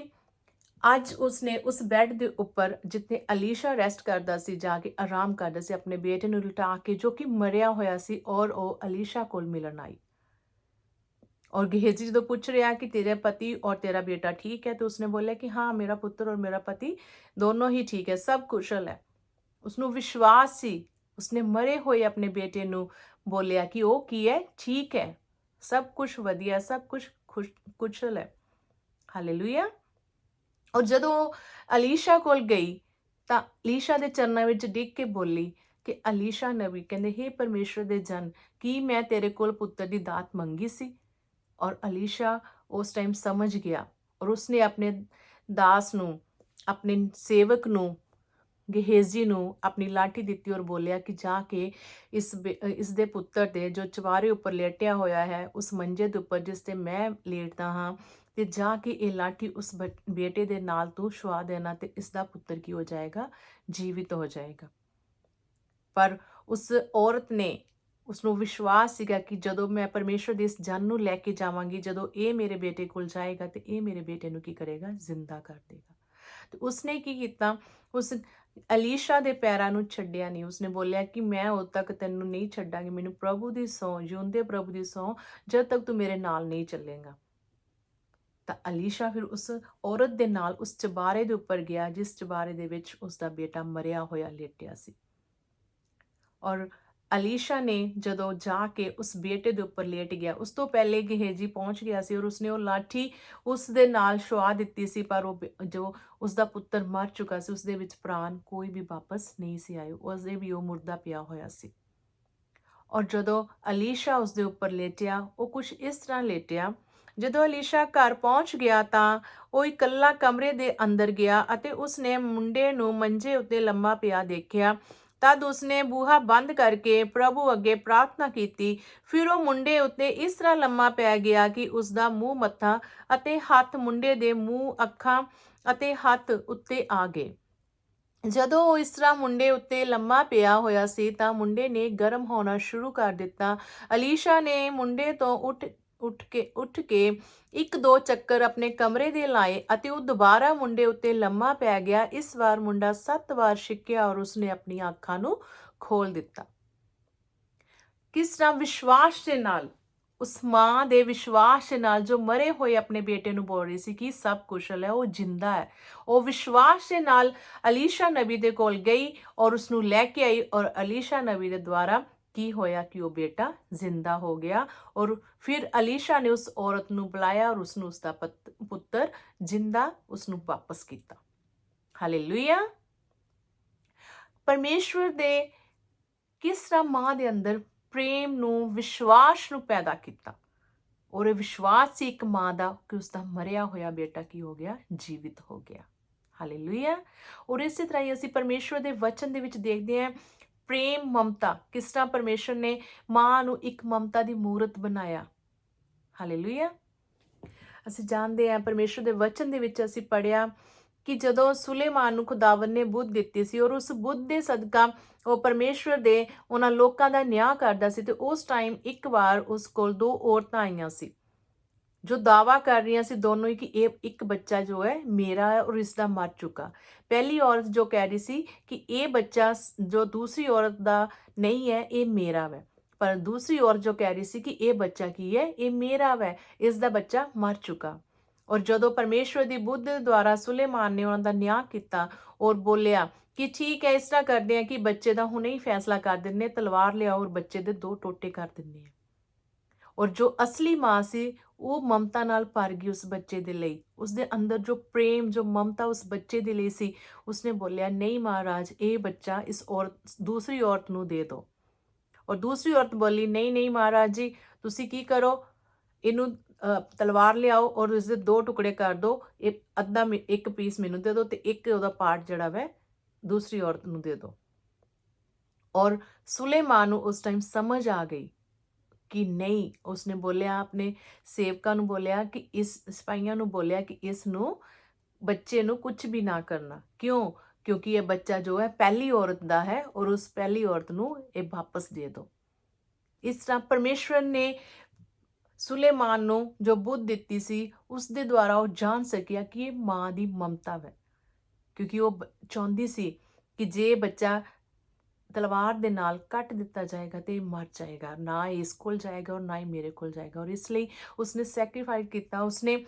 ਅੱਜ ਉਸਨੇ ਉਸ ਬੈੱਡ ਦੇ ਉੱਪਰ ਜਿੱਥੇ ਅਲੀਸ਼ਾ ਰੈਸਟ ਕਰਦਾ ਸੀ, ਜਾ ਕੇ ਆਰਾਮ ਕਰਦਾ ਸੀ, ਆਪਣੇ ਬੇਟੇ ਨੂੰ ਲਟਾ ਕੇ, ਜੋ ਕਿ ਮਰਿਆ ਹੋਇਆ ਸੀ ਔਰ ਉਹ ਅਲੀਸ਼ਾ ਕੋਲ ਮਿਲਣ ਆਈ। ਔਰ ਗਹੇਜੀ ਜਦੋਂ ਪੁੱਛ ਰਿਹਾ ਕਿ ਤੇਰੇ ਪਤੀ ਔਰ ਤੇਰਾ ਬੇਟਾ ਠੀਕ ਹੈ ਤਾਂ ਉਸਨੇ ਬੋਲਿਆ ਕਿ ਹਾਂ ਮੇਰਾ ਪੁੱਤਰ ਔਰ ਮੇਰਾ ਪਤੀ ਦੋਨੋਂ ਹੀ ਠੀਕ ਹੈ ਸਭ ਕੁਸ਼ਲ ਹੈ ਉਸ ਨੂੰ ਵਿਸ਼ਵਾਸ ਸੀ ਉਸਨੇ ਮਰੇ ਹੋਏ ਆਪਣੇ ਬੇਟੇ ਨੂੰ ਬੋਲਿਆ ਕਿ ਉਹ ਕੀ ਹੈ ਠੀਕ ਹੈ ਸਭ ਕੁਝ ਵਧੀਆ ਸਭ ਕੁਝ ਕੁਸ਼ਲ ਹੈ ਹਾਲੇਲੂਇਆ ਔਰ ਜਦੋਂ ਅਲੀਸ਼ਾ ਕੋਲ ਗਈ ਤਾਂ ਅਲੀਸ਼ਾ ਦੇ ਚਰਨਾਂ ਵਿੱਚ ਡਿੱਗ ਕੇ ਬੋਲੀ ਕਿ ਅਲੀਸ਼ਾ ਨਬੀ ਕਹਿੰਦੇ हे ਪਰਮੇਸ਼ਰ ਦੇ ਜਨ ਕੀ ਮੈਂ ਤੇਰੇ ਕੋਲ ਪੁੱਤਰ ਦੀ ਦਾਤ ਮੰਗੀ ਸੀ ਔਰ ਅਲੀਸ਼ਾ ਉਸ ਟਾਈਮ ਸਮਝ ਗਿਆ ਔਰ ਉਸਨੇ ਆਪਣੇ ਦਾਸ ਨੂੰ, ਆਪਣੇ ਸੇਵਕ ਨੂੰ, ਗਹੇਜ਼ੀ ਨੂੰ ਆਪਣੀ ਲਾਠੀ ਦਿੱਤੀ ਔਰ ਬੋਲਿਆ ਕਿ ਜਾ ਕੇ ਇਸ ਇਸ ਦੇ ਪੁੱਤਰ ਦੇ ਜੋ ਚਵਾਰੇ ਉੱਪਰ ਲੇਟਿਆ ਹੋਇਆ ਹੈ, ਉਸ ਮੰਜੇ ਦੇ ਉੱਪਰ ਜਿਸ ਤੇ ਮੈਂ ਲੇਟਦਾ ਹਾਂ, ਤੇ ਜਾ ਕੇ ਇਹ ਲਾਠੀ ਉਸ ਬੇਟੇ ਦੇ ਨਾਲ ਤੂੰ ਛੁਆ ਦੇਣਾ ਤੇ ਇਸ ਦਾ ਪੁੱਤਰ ਕੀ ਹੋ ਜਾਏਗਾ? ਜੀਵਿਤ ਹੋ ਜਾਏਗਾ। ਪਰ ਉਸ ਔਰਤ ਨੇ ਉਸ ਨੂੰ ਵਿਸ਼ਵਾਸ ਸੀਗਾ ਕਿ ਜਦੋਂ ਮੈਂ ਪਰਮੇਸ਼ਰ ਦੇ ਇਸ ਜਨ ਨੂੰ ਲੈ ਕੇ ਜਾਵਾਂਗੀ, ਜਦੋਂ ਇਹ ਮੇਰੇ ਬੇਟੇ ਕੋਲ ਜਾਏਗਾ ਤੇ ਇਹ ਮੇਰੇ ਬੇਟੇ ਨੂੰ ਕੀ ਕਰੇਗਾ? ਜ਼ਿੰਦਾ ਕਰ ਦੇਗਾ। ਤੇ ਉਸਨੇ ਕੀ ਕੀਤਾ? ਉਸ ਅਲੀਸ਼ਾ ਦੇ ਪੈਰਾਂ ਨੂੰ ਛੱਡਿਆ ਨਹੀਂ। ਉਸਨੇ ਬੋਲਿਆ ਕਿ ਮੈਂ ਉਦ ਤੱਕ ਤੈਨੂੰ ਨਹੀਂ ਛੱਡਾਂਗੀ। ਮੈਨੂੰ ਪ੍ਰਭੂ ਦੀ ਸੌ ਜਿਉਂਦੇ ਪ੍ਰਭੂ ਦੀ ਸੌ ਜਦ ਤੱਕ ਤੂੰ ਮੇਰੇ ਨਾਲ ਨਹੀਂ ਚੱਲੇਗਾ। ਤਾਂ ਅਲੀਸ਼ਾ ਫਿਰ ਉਸ ਔਰਤ ਦੇ ਨਾਲ ਉਸ ਚਬਾਰੇ ਦੇ ਉੱਪਰ ਗਿਆ, ਜਿਸ ਚਬਾਰੇ ਦੇ ਵਿੱਚ ਉਸ ਦਾ ਬੇਟਾ ਮਰਿਆ ਹੋਇਆ ਲੇਟਿਆ ਸੀ। ਔਰ ਅਲੀਸ਼ਾ ਨੇ ਜਦੋਂ ਜਾ ਕੇ ਉਸ ਬੇਟੇ ਦੇ ਉੱਪਰ ਲੇਟ ਗਿਆ, ਉਸ ਤੋਂ ਪਹਿਲੇ ਗਹੇਜੀ ਪਹੁੰਚ ਗਿਆ ਸੀ ਔਰ ਉਸਨੇ ਉਹ ਲਾਠੀ ਉਸ ਦੇ ਨਾਲ ਛੁਆ ਦਿੱਤੀ ਸੀ, ਪਰ ਉਹ ਜੋ ਉਸ ਦਾ ਪੁੱਤਰ ਮਰ ਚੁੱਕਾ ਸੀ, ਉਸ ਦੇ ਵਿੱਚ ਪ੍ਰਾਣ ਕੋਈ ਵੀ ਵਾਪਸ ਨਹੀਂ ਸੀ ਆਇਆ ਉਸ ਦੇ ਵੀ ਉਹ ਮੁਰਦਾ ਪਿਆ ਹੋਇਆ ਸੀ। ਔਰ ਜਦੋਂ ਅਲੀਸ਼ਾ ਉਸ ਦੇ ਉੱਪਰ ਲੇਟਿਆ, ਉਹ ਕੁਝ ਇਸ ਤਰ੍ਹਾਂ ਲੇਟਿਆ, ਜਦੋਂ ਅਲੀਸ਼ਾ ਘਰ ਪਹੁੰਚ ਗਿਆ ਤਾਂ ਉਹ ਇਕੱਲਾ ਕਮਰੇ ਦੇ ਅੰਦਰ ਗਿਆ ਅਤੇ ਉਸਨੇ ਮੁੰਡੇ ਨੂੰ ਮੰਜੇ ਉੱਤੇ ਲੰਮਾ ਪਿਆ ਦੇਖਿਆ ਤਦ ਉਸਨੇ ਬੂਹਾ ਬੰਦ ਕਰਕੇ ਪ੍ਰਭੂ ਅੱਗੇ ਪ੍ਰਾਰਥਨਾ ਕੀਤੀ। ਫਿਰ ਉਹ ਮੁੰਡੇ ਉੱਤੇ ਇਸ ਤਰ੍ਹਾਂ ਲੰਮਾ ਪੈ ਗਿਆ ਕਿ ਉਸ ਦਾ ਮੂੰਹ ਮੱਥਾ ਅਤੇ ਹੱਥ ਮੁੰਡੇ ਦੇ ਮੂੰਹ, ਅੱਖਾਂ ਅਤੇ ਹੱਥ ਉੱਤੇ ਆ ਗਏ। ਜਦੋਂ ਉਹ ਇਸ ਤਰ੍ਹਾਂ ਮੁੰਡੇ ਉੱਤੇ ਲੰਮਾ ਪਿਆ ਹੋਇਆ ਸੀ ਤਾਂ ਮੁੰਡੇ ਨੇ ਗਰਮ ਹੋਣਾ ਸ਼ੁਰੂ ਕਰ ਦਿੱਤਾ। ਅਲੀਸ਼ਾ ਨੇ ਮੁੰਡੇ ਤੋਂ ਉੱਠ ਉੱਠ ਕੇ ਉੱਠ ਕੇ ਇੱਕ ਦੋ ਚੱਕਰ ਆਪਣੇ ਕਮਰੇ ਦੇ ਲਾਏ ਅਤੇ ਉਹ ਦੁਬਾਰਾ ਮੁੰਡੇ ਉੱਤੇ ਲੰਮਾ ਪੈ ਗਿਆ। ਇਸ ਵਾਰ ਮੁੰਡਾ ਸੱਤ ਵਾਰ ਛਿੱਕਿਆ ਔਰ ਉਸਨੇ ਆਪਣੀਆਂ ਅੱਖਾਂ ਨੂੰ ਖੋਲ ਦਿੱਤਾ। ਕਿਸ ਤਰ੍ਹਾਂ ਵਿਸ਼ਵਾਸ ਦੇ ਨਾਲ, ਉਸ ਮਾਂ ਦੇ ਵਿਸ਼ਵਾਸ ਦੇ ਨਾਲ ਜੋ ਮਰੇ ਹੋਏ ਆਪਣੇ ਬੇਟੇ ਨੂੰ ਬੋਲ ਰਹੀ ਸੀ ਕਿ ਸਭ ਕੁਸ਼ਲ ਹੈ, ਉਹ ਜਿੰਦਾ ਹੈ। ਉਹ ਵਿਸ਼ਵਾਸ ਦੇ ਨਾਲ ਅਲੀਸ਼ਾ ਨਬੀ ਦੇ ਕੋਲ ਗਈ ਔਰ ਉਸ ਨੂੰ ਲੈ ਕੇ ਆਈ ਔਰ ਅਲੀਸ਼ਾ ਨਬੀ ਦੇ ਦੁਆਰਾ ਕੀ ਹੋਇਆ ਕਿ ਉਹ ਬੇਟਾ ਜ਼ਿੰਦਾ ਹੋ ਗਿਆ ਔਰ ਫਿਰ ਅਲੀਸ਼ਾ ਨੇ ਉਸ ਔਰਤ ਨੂੰ ਬੁਲਾਇਆ ਔਰ ਉਸ ਨੂੰ ਉਸ ਦਾ ਪਤ- ਪੁੱਤਰ ਜਿੰਦਾ ਉਸ ਨੂੰ ਵਾਪਸ ਕੀਤਾ। ਹਾਲੇਲੂਇਆ। ਪਰਮੇਸ਼ਵਰ ਦੇ ਕਿਸ ਤਰ੍ਹਾਂ ਮਾਂ ਦੇ ਅੰਦਰ ਪ੍ਰੇਮ ਨੂੰ, ਵਿਸ਼ਵਾਸ ਨੂੰ ਪੈਦਾ ਕੀਤਾ? ਔਰ ਇਹ ਵਿਸ਼ਵਾਸ ਸੀ ਇੱਕ ਮਾਂ ਦਾ ਕਿ ਉਸ ਦਾ ਮਰਿਆ ਹੋਇਆ ਬੇਟਾ ਕੀ ਹੋ ਗਿਆ? ਜੀਵਿਤ ਹੋ ਗਿਆ। ਹਾਲੇਲੂਇਆ। ਔਰ ਇਸੇ ਤਰ੍ਹਾਂ ਹੀ ਅਸੀਂ ਪਰਮੇਸ਼ਵਰ ਦੇ ਵਚਨ ਦੇ ਵਿੱਚ ਦੇਖਦੇ ਹਾਂ ਪ੍ਰੇਮ ਮਮਤਾ, ਕਿਸ ਤਰ੍ਹਾਂ ਪਰਮੇਸ਼ਰ ਨੇ ਮਾਂ ਨੂੰ ਇੱਕ ਮਮਤਾ ਦੀ ਮੂਰਤ ਬਣਾਇਆ? ਹਾਲੇਲੂਇਆ ਅਸੀਂ ਜਾਣਦੇ ਹਾਂ ਪਰਮੇਸ਼ਰ ਦੇ ਵਚਨ ਦੇ ਵਿੱਚ ਅਸੀਂ ਪੜਿਆ ਕਿ ਜਦੋਂ ਸੁਲੇਮਾਨ ਨੂੰ ਖੁਦਾਵੰ ਨੇ ਬੁੱਧ ਦਿੱਤੀ ਸੀ ਔਰ ਉਸ ਬੁੱਧ ਦੇ ਸਦਕਾ ਉਹ ਪਰਮੇਸ਼ਰ ਦੇ ਉਹਨਾਂ ਲੋਕਾਂ ਦਾ ਨਿਆਂ ਕਰਦਾ ਸੀ ਤੇ ਉਸ ਟਾਈਮ ਇੱਕ ਵਾਰ ਉਸ ਕੋਲ ਦੋ ਔਰਤਾਂ ਆਈਆਂ ਸੀ। ਜੋ ਦਾਵਾ ਕਰ ਰਹੀਆਂ ਸੀ ਦੋਨੋਂ ਹੀ ਕਿ ਇਹ ਇੱਕ ਬੱਚਾ ਜੋ ਹੈ ਮੇਰਾ ਹੈ ਔਰ ਇਸ ਦਾ ਮਰ ਚੁੱਕਾ। ਪਹਿਲੀ ਔਰਤ ਜੋ ਕਹਿ ਰਹੀ ਸੀ ਕਿ ਇਹ ਬੱਚਾ ਜੋ ਦੂਸਰੀ ਔਰਤ ਦਾ ਨਹੀਂ ਹੈ, ਇਹ ਮੇਰਾ ਹੈ ਪਰ ਦੂਸਰੀ ਔਰਤ ਜੋ ਕਹਿ ਰਹੀ ਸੀ ਕਿ ਇਹ ਬੱਚਾ ਕੀ ਹੈ? ਇਹ ਮੇਰਾ ਹੈ ਇਸ ਦਾ ਬੱਚਾ ਮਰ ਚੁੱਕਾ। ਔਰ ਜਦੋਂ ਪਰਮੇਸ਼ਵਰ ਦੀ ਬੁੱਧ ਦੁਆਰਾ ਸੁਲੇਮਾਨ ਨੇ ਉਹਨਾਂ ਦਾ ਨਿਆਂ ਕੀਤਾ ਔਰ ਬੋਲਿਆ ਕਿ ਠੀਕ ਹੈ, ਇਸ ਤਰ੍ਹਾਂ ਕਰਦੇ ਆ ਕਿ ਬੱਚੇ ਦਾ ਹੁਣੇ ਹੀ ਫੈਸਲਾ ਕਰ ਦਿੰਨੇ ਤਲਵਾਰ ਲਿਆਓ ਔਰ ਬੱਚੇ ਦੇ ਦੋ ਟੋਟੇ ਕਰ ਦਿੰਨੇ ਆ ਔਰ ਜੋ ਅਸਲੀ ਮਾਂ ਸੀ, ਉਹ ਮਮਤਾ ਨਾਲ ਭਰ ਗਈ ਉਸ ਬੱਚੇ ਦੇ ਲਈ। ਉਸ ਦੇ ਅੰਦਰ ਜੋ ਪ੍ਰੇਮ, ਜੋ ਮਮਤਾ ਉਸ ਬੱਚੇ ਦੇ ਲਈ ਸੀ, ਉਸਨੇ ਬੋਲਿਆ, ਨਹੀਂ ਮਹਾਰਾਜ, ਇਹ ਬੱਚਾ ਇਸ ਔਰਤ, ਦੂਸਰੀ ਔਰਤ ਨੂੰ ਦੇ ਦਿਓ ਔਰ ਦੂਸਰੀ ਔਰਤ ਬੋਲੀ, ਨਹੀਂ ਨਹੀਂ ਮਹਾਰਾਜ ਜੀ, ਤੁਸੀਂ ਕੀ ਕਰੋ? ਇਹਨੂੰ ਤਲਵਾਰ ਲਿਆਓ ਔਰ ਇਸ ਦੇ ਦੋ ਟੁਕੜੇ ਕਰ ਦਿਓ ਇਹ ਅੱਧਾ ਮੇ- ਇੱਕ ਪੀਸ ਮੈਨੂੰ ਦੇ ਦਿਓ ਤੇ ਇੱਕ ਉਹਦਾ ਪਾਰਟ ਜਿਹੜਾ ਵੈ, ਦੂਸਰੀ ਔਰਤ ਨੂੰ ਦੇ ਦਿਓ ਔਰ ਸੁਲੇਮਾਨ ਨੂੰ ਉਸ ਟਾਈਮ ਸਮਝ ਆ ਗਈ ਕਿ ਨਹੀਂ, ਉਸਨੇ ਬੋਲਿਆ, ਆਪਣੇ ਸੇਵਕਾਂ ਨੂੰ ਬੋਲਿਆ ਕਿ ਇਸ, ਸਿਪਾਹੀਆਂ ਨੂੰ ਬੋਲਿਆ ਕਿ ਇਸ ਨੂੰ ਬੱਚੇ ਨੂੰ ਕੁਝ ਵੀ ਨਾ ਕਰਨਾ। ਕਿਉਂ? ਕਿਉਂਕਿ ਇਹ ਬੱਚਾ ਜੋ ਹੈ, ਪਹਿਲੀ ਔਰਤ ਦਾ ਹੈ ਔਰ ਉਸ ਪਹਿਲੀ ਔਰਤ ਨੂੰ ਇਹ ਵਾਪਸ ਦੇ ਦਿਓ ਇਸ ਤਰ੍ਹਾਂ ਪਰਮੇਸ਼ਵਰ ਨੇ ਸੁਲੇਮਾਨ ਨੂੰ ਜੋ ਬੁੱਧ ਦਿੱਤੀ ਸੀ ਉਸ ਦੇ ਦੁਆਰਾ ਉਹ ਜਾਣ ਸਕਿਆ ਕਿ ਇਹ ਮਾਂ ਦੀ ਮਮਤਾ ਹੈ। ਕਿਉਂਕਿ ਉਹ ਚਾਹੁੰਦੀ ਸੀ ਕਿ ਜੇ ਬੱਚਾ ਤਲਵਾਰ ਦੇ ਨਾਲ ਕੱਟ ਦਿੱਤਾ ਜਾਏਗਾ ਤੇ ਇਹ ਮਰ ਜਾਏਗਾ ਨਾ ਇਹ ਇਸ ਕੋਲ ਜਾਏਗਾ ਔਰ ਨਾ ਹੀ ਮੇਰੇ ਕੋਲ ਜਾਏਗਾ ਔਰ ਇਸ ਲਈ ਉਸਨੇ ਸੈਕਰੀਫਾਈਸ ਕੀਤਾ ਉਸਨੇ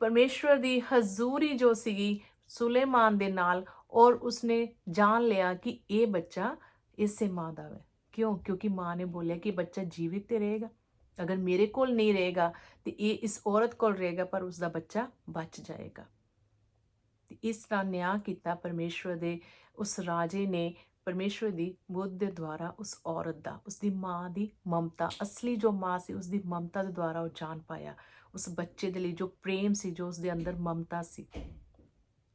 ਪਰਮੇਸ਼ਵਰ ਦੀ ਹਜ਼ੂਰੀ ਜੋ ਸੀਗੀ ਸੁਲੇਮਾਨ ਦੇ ਨਾਲ ਔਰ ਉਸਨੇ ਜਾਣ ਲਿਆ ਕਿ ਇਹ ਬੱਚਾ ਇਸੇ ਮਾਂ ਦਾ ਹੈ ਕਿਉਂ ਕਿਉਂਕਿ ਮਾਂ ਨੇ ਬੋਲਿਆ ਕਿ ਬੱਚਾ ਜੀਵਿਤ ਤੇ ਰਹੇਗਾ ਅਗਰ ਮੇਰੇ ਕੋਲ ਨਹੀਂ ਰਹੇਗਾ ਤੇ ਇਹ ਇਸ ਔਰਤ ਕੋਲ ਰਹੇਗਾ ਪਰ ਉਸ ਦਾ ਬੱਚਾ ਬਚ ਜਾਏਗਾ ਤੇ ਇਸ ਤਰ੍ਹਾਂ ਨਿਆਂ ਕੀਤਾ ਪਰਮੇਸ਼ਵਰ ਦੇ ਉਸ ਰਾਜੇ ਨੇ ਪਰਮੇਸ਼ਵਰ ਦੀ ਬੁੱਧ ਦੇ ਦੁਆਰਾ ਉਸ ਔਰਤ ਦਾ, ਉਸ ਦੀ ਮਾਂ ਦੀ ਮਮਤਾ, ਅਸਲੀ ਜੋ ਮਾਂ ਸੀ, ਉਸ ਦੀ ਮਮਤਾ ਦੇ ਦੁਆਰਾ ਉਹ ਜਾਣ ਪਾਇਆ। ਉਸ ਬੱਚੇ ਦੇ ਲਈ ਜੋ ਪ੍ਰੇਮ ਸੀ, ਜੋ ਉਸ ਦੇ ਅੰਦਰ ਮਮਤਾ ਸੀ।